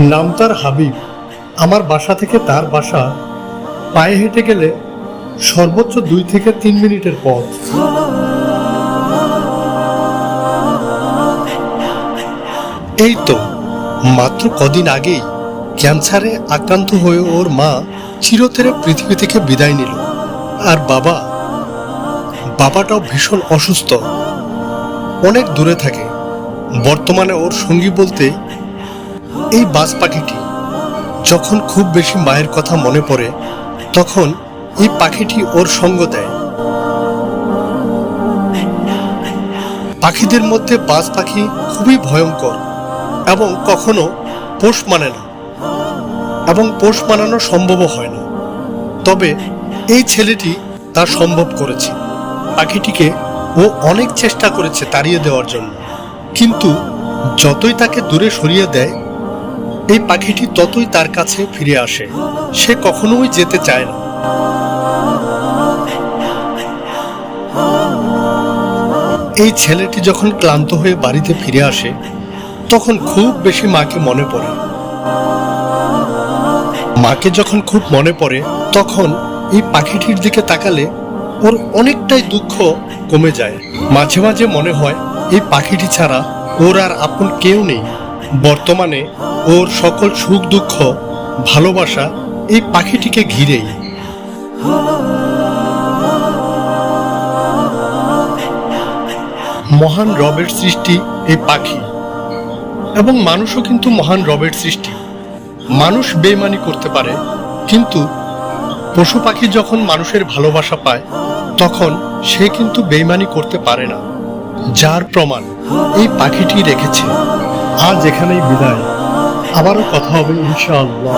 নাম তার হাবিব। আমার বাসা থেকে তার বাসা পায়ে হেঁটে গেলে সর্বোচ্চ দুই থেকে তিন মিনিটের পথ। এই তো, মাত্র কদিন আগেই ক্যান্সারে আক্রান্ত হয়ে ওর মা চিরতরে পৃথিবী থেকে বিদায় নিল। আর বাবা, বাবাটাও ভীষণ অসুস্থ। অনেক দূরে থাকে। বর্তমানে ওর সঙ্গী বলতে এই বাজ পাখিটি যখন খুব বেশি মায়ের কথা মনে পড়ে, তখন এই পাখিটি ওর সঙ্গ দেয়। পাখিদের মধ্যে বাজ পাখি খুবই ভয়ঙ্কর এবং কখনো পোষ মানে না এবং পোষ মানানো সম্ভবও হয় না। তবে এই ছেলেটি তা সম্ভব করেছে। পাখিটিকে ও অনেক চেষ্টা করেছে তাড়িয়ে দেওয়ার জন্য। কিন্তু যতই তাকে দূরে সরিয়ে দেয় এই পাখিটি ততই তার কাছে ফিরে আসে। সে কখনোই যেতে চায় না। এই ছেলেটি যখন ক্লান্ত হয়ে বাড়িতে ফিরে আসে, তখন খুব বেশি মাকে মনে পড়ে। মাকে যখন খুব মনে পড়ে, তখন এই পাখিটির দিকে তাকালে ওর অনেকটাই দুঃখ কমে যায়। মাঝে মাঝে মনে হয়, এই পাখিটি ছাড়া ওর আর আপন কেউ নেই। বর্তমানে ওর সকল সুখ দুঃখ, ভালোবাসা এই পাখিটিকে ঘিরেই। মহান রবের সৃষ্টি এই পাখি। এবং মানুষও কিন্তু মহান রবের সৃষ্টি। মানুষ বেমানি করতে পারে, কিন্তু পশু পাখি যখন মানুষের ভালোবাসা পায়, তখন সে কিন্তু বেইমানি করতে পারে না, যার প্রমাণ এই পাখিটি রেখেছে। আজ এখানেই বিদায়। আবারও কথা হবে ইনশাআল্লাহ।